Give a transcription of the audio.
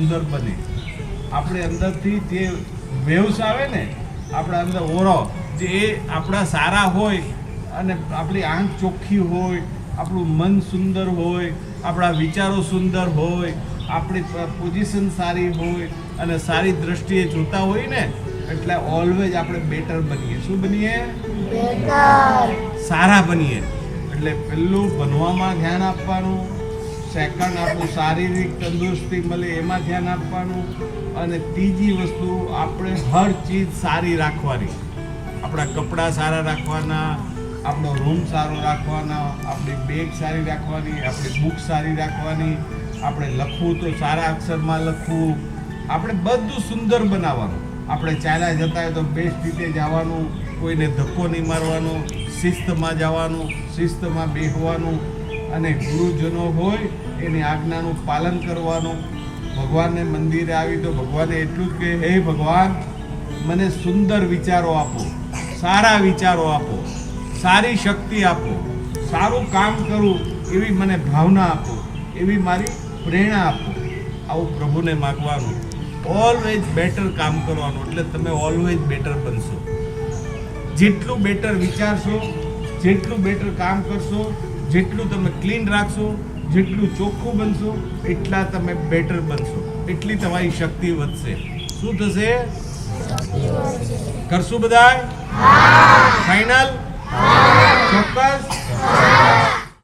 સુંદર બને. આપણે અંદરથી જે વેવ્સ આવે ને આપણા અંદર ઓરો જે એ આપણા સારા હોય અને આપણી આંખ ચોખ્ખી હોય આપણું મન સુંદર હોય આપણા વિચારો સુંદર હોય આપણી પોઝિશન સારી હોય અને સારી દ્રષ્ટિએ જોતા હોય ને એટલે ઓલવેઝ આપણે બેટર બનીએ. શું બનીએ? સારા બનીએ. એટલે પહેલું ભણવામાં ધ્યાન આપવાનું સેકન્ડ આપણું શારીરિક તંદુરસ્તી મળે એમાં ધ્યાન આપવાનું. અને ત્રીજી વસ્તુ, આપણે હર ચીજ સારી રાખવાની. આપણા કપડાં સારા રાખવાના, આપણો રૂમ સારો રાખવાના, આપણી બેગ સારી રાખવાની, આપણી બુક સારી રાખવાની, આપણે લખવું તો સારા અક્ષરમાં લખવું. આપણે બધું સુંદર બનાવવાનું. આપણે ચાલ્યા જતા હોય તો બેસ્ટ રીતે જવાનું, કોઈને ધક્કો નહીં મારવાનો, શિસ્તમાં જવાનું, શિસ્તમાં બેસવાનું અને ગુરુજનો હોય, એની આજ્ઞાનું પાલન કરવાનું. ભગવાનને મંદિરે આવી તો ભગવાને એટલું જ કે હે ભગવાન, મને સુંદર વિચારો આપો, સારા વિચારો આપો, સારી શક્તિ આપો, સારું કામ કરું, એવી મને ભાવના આપો, એવી મારી પ્રેરણા આપો. આવું પ્રભુને માગવાનું. ઓલવેઝ બેટર કામ કરવાનું, એટલે તમે ઓલવેઝ બેટર બનશો. જેટલું બેટર વિચારશો, જેટલું બેટર કામ કરશો જેટલું તમે ક્લીન રાખશો જેટલું ચોખ્ખું બનશો એટલા તમે બેટર બનશો. એટલી તમારી શક્તિ વધશે. શું થશે? કરશું બધા ફાઈનલ ચોક્કસ?